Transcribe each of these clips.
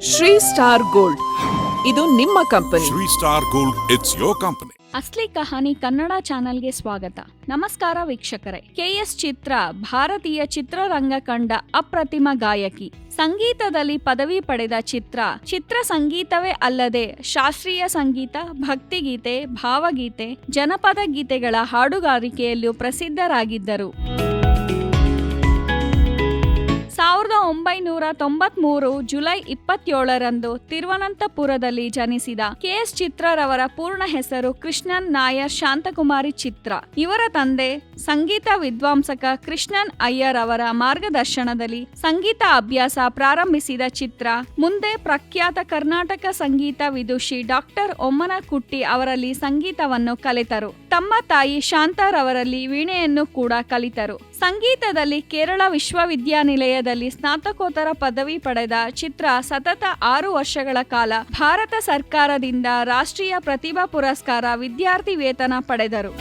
Shri star gold. ಇದು ನಿಮ್ಮ company. Shri star gold it's your company Asli Kahani Kannada ಚಾನೆಲ್ಗೆ ಸ್ವಾಗತ. ನಮಸ್ಕಾರ ವೀಕ್ಷಕರೇ. ಕೆಎಸ್ ಚಿತ್ರ ಭಾರತೀಯ ಚಿತ್ರರಂಗ ಕಂಡ ಅಪ್ರತಿಮ ಗಾಯಕಿ. ಸಂಗೀತದಲ್ಲಿ ಪದವಿ ಪಡೆದ ಚಿತ್ರ ಚಿತ್ರ ಸಂಗೀತವೇ ಅಲ್ಲದೆ ಶಾಸ್ತ್ರೀಯ ಸಂಗೀತ ಭಕ್ತಿಗೀತೆ ಭಾವಗೀತೆ ಜನಪದ ಗೀತೆಗಳ ಹಾಡುಗಾರಿಕೆಯಲ್ಲೂ ಪ್ರಸಿದ್ಧರಾಗಿದ್ದರು. ಒಂಬೈನೂರ ತೊಂಬತ್ಮೂರು ಜುಲೈ ಇಪ್ಪತ್ತೇಳರಂದು ತಿರುವನಂತಪುರದಲ್ಲಿ ಜನಿಸಿದ ಕೆಎಸ್ ಚಿತ್ರರವರ ಪೂರ್ಣ ಹೆಸರು ಕೃಷ್ಣನ್ ನಾಯರ್ ಶಾಂತಕುಮಾರಿ ಚಿತ್ರ. ಇವರ ತಂದೆ ಸಂಗೀತ ವಿದ್ವಾಂಸಕ ಕೃಷ್ಣನ್ ಅಯ್ಯರ್ ಅವರ ಮಾರ್ಗದರ್ಶನದಲ್ಲಿ ಸಂಗೀತ ಅಭ್ಯಾಸ ಪ್ರಾರಂಭಿಸಿದ ಚಿತ್ರ. ಮುಂದೆ ಪ್ರಖ್ಯಾತ ಕರ್ನಾಟಕ ಸಂಗೀತ ವಿದುಷಿ ಡಾಕ್ಟರ್ ಒಮ್ಮನಕುಟ್ಟಿ ಅವರಲ್ಲಿ ಸಂಗೀತವನ್ನು ಕಲಿತರು. ತಮ್ಮ ತಾಯಿ ಶಾಂತಾರವರಲ್ಲಿ ವೀಣೆಯನ್ನು ಕೂಡ ಕಲಿತರು. ಸಂಗೀತದಲ್ಲಿ ಕೇರಳ ವಿಶ್ವವಿದ್ಯಾನಿಲಯದಲ್ಲಿ ಸ್ನಾತಕೋತ್ತರ ಪದವಿ ಪಡೆದ ಚಿತ್ರ ಸತತ ಆರು ವರ್ಷಗಳ ಕಾಲ ಭಾರತ ಸರ್ಕಾರದಿಂದ ರಾಷ್ಟ್ರೀಯ ಪ್ರತಿಭಾ ಪುರಸ್ಕಾರ ವಿದ್ಯಾರ್ಥಿ ವೇತನ ಪಡೆದರು.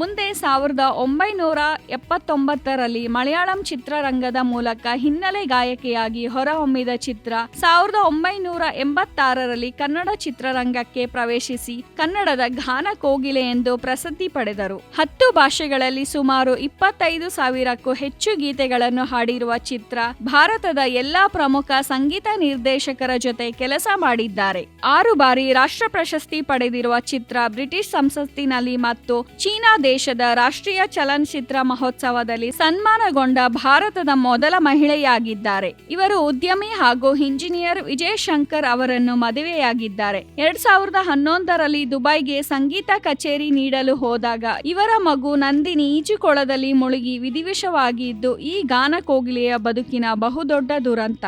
ಮುಂದೆ ಸಾವಿರದ ಒಂಬೈನೂರ ಎಪ್ಪತ್ತೊಂಬತ್ತರಲ್ಲಿ ಮಲಯಾಳಂ ಚಿತ್ರರಂಗದ ಮೂಲಕ ಹಿನ್ನೆಲೆ ಗಾಯಕಿಯಾಗಿ ಹೊರಹೊಮ್ಮಿದ ಚಿತ್ರ, ಸಾವಿರದ ಒಂಬೈನೂರ ಎಂಬತ್ತಾರರಲ್ಲಿ ಕನ್ನಡ ಚಿತ್ರರಂಗಕ್ಕೆ ಪ್ರವೇಶಿಸಿ ಕನ್ನಡದ ಗಾನ ಕೋಗಿಲೆ ಎಂದು ಪ್ರಸಿದ್ಧಿ ಪಡೆದರು. ಹತ್ತು ಭಾಷೆಗಳಲ್ಲಿ ಸುಮಾರು ಇಪ್ಪತ್ತೈದು ಸಾವಿರಕ್ಕೂ ಹೆಚ್ಚು ಗೀತೆಗಳನ್ನು ಹಾಡಿರುವ ಚಿತ್ರ ಭಾರತದ ಎಲ್ಲಾ ಪ್ರಮುಖ ಸಂಗೀತ ನಿರ್ದೇಶಕರ ಜೊತೆ ಕೆಲಸ ಮಾಡಿದ್ದಾರೆ. ಆರು ಬಾರಿ ರಾಷ್ಟ್ರ ಪ್ರಶಸ್ತಿ ಪಡೆದಿರುವ ಚಿತ್ರ ಬ್ರಿಟಿಷ್ ಸಂಸತ್ತಿನಲ್ಲಿ ಮತ್ತು ಚೀನಾ ದೇಶದ ರಾಷ್ಟ್ರೀಯ ಚಲನಚಿತ್ರ ಮಹೋತ್ಸವದಲ್ಲಿ ಸನ್ಮಾನಗೊಂಡ ಭಾರತದ ಮೊದಲ ಮಹಿಳೆಯಾಗಿದ್ದಾರೆ. ಇವರು ಉದ್ಯಮಿ ಹಾಗೂ ಇಂಜಿನಿಯರ್ ವಿಜಯ್ ಶಂಕರ್ ಅವರನ್ನು ಮದುವೆಯಾಗಿದ್ದಾರೆ. ಎರಡ್ ಸಾವಿರದ ಹನ್ನೊಂದರಲ್ಲಿ ದುಬೈಗೆ ಸಂಗೀತ ಕಚೇರಿ ನೀಡಲು ಹೋದಾಗ ಇವರ ಮಗು ನಂದಿನಿ ಈಜುಕೊಳದಲ್ಲಿ ಮುಳುಗಿ ವಿಧಿವಿಷವಾಗಿದ್ದು ಈ ಗಾನ ಕೋಗಿಲೆಯ ಬದುಕಿನ ಬಹುದೊಡ್ಡ ದುರಂತ.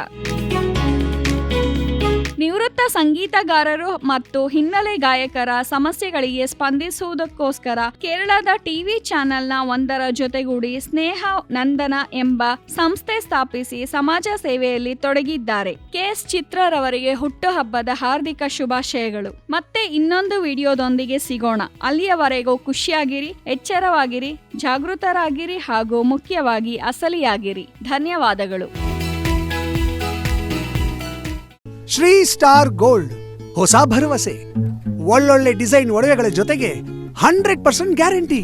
ನಿವೃತ್ತ ಸಂಗೀತಗಾರರು ಮತ್ತು ಹಿನ್ನೆಲೆ ಗಾಯಕರ ಸಮಸ್ಯೆಗಳಿಗೆ ಸ್ಪಂದಿಸುವುದಕ್ಕೋಸ್ಕರ ಕೇರಳದ ಟಿವಿ ಚಾನೆಲ್ನ ಒಂದರ ಜೊತೆಗೂಡಿ ಸ್ನೇಹ ನಂದನ ಎಂಬ ಸಂಸ್ಥೆ ಸ್ಥಾಪಿಸಿ ಸಮಾಜ ಸೇವೆಯಲ್ಲಿ ತೊಡಗಿದ್ದಾರೆ. ಕೆಎಸ್ ಚಿತ್ರರವರಿಗೆ ಹುಟ್ಟುಹಬ್ಬದ ಹಾರ್ದಿಕ ಶುಭಾಶಯಗಳು. ಮತ್ತೆ ಇನ್ನೊಂದು ವಿಡಿಯೋದೊಂದಿಗೆ ಸಿಗೋಣ. ಅಲ್ಲಿಯವರೆಗೂ ಖುಷಿಯಾಗಿರಿ, ಎಚ್ಚರವಾಗಿರಿ, ಜಾಗೃತರಾಗಿರಿ ಹಾಗೂ ಮುಖ್ಯವಾಗಿ ಅಸಲಿಯಾಗಿರಿ. ಧನ್ಯವಾದಗಳು. Shri star gold. ಹೊಸ ಭರವಸೆ. ಒಳ್ಳೊಳ್ಳೆ ಡಿಸೈನ್ ಒಡವೆಗಳ ಜೊತೆಗೆ ಹಂಡ್ರೆಡ್ ಪರ್ಸೆಂಟ್ ಗ್ಯಾರಂಟಿ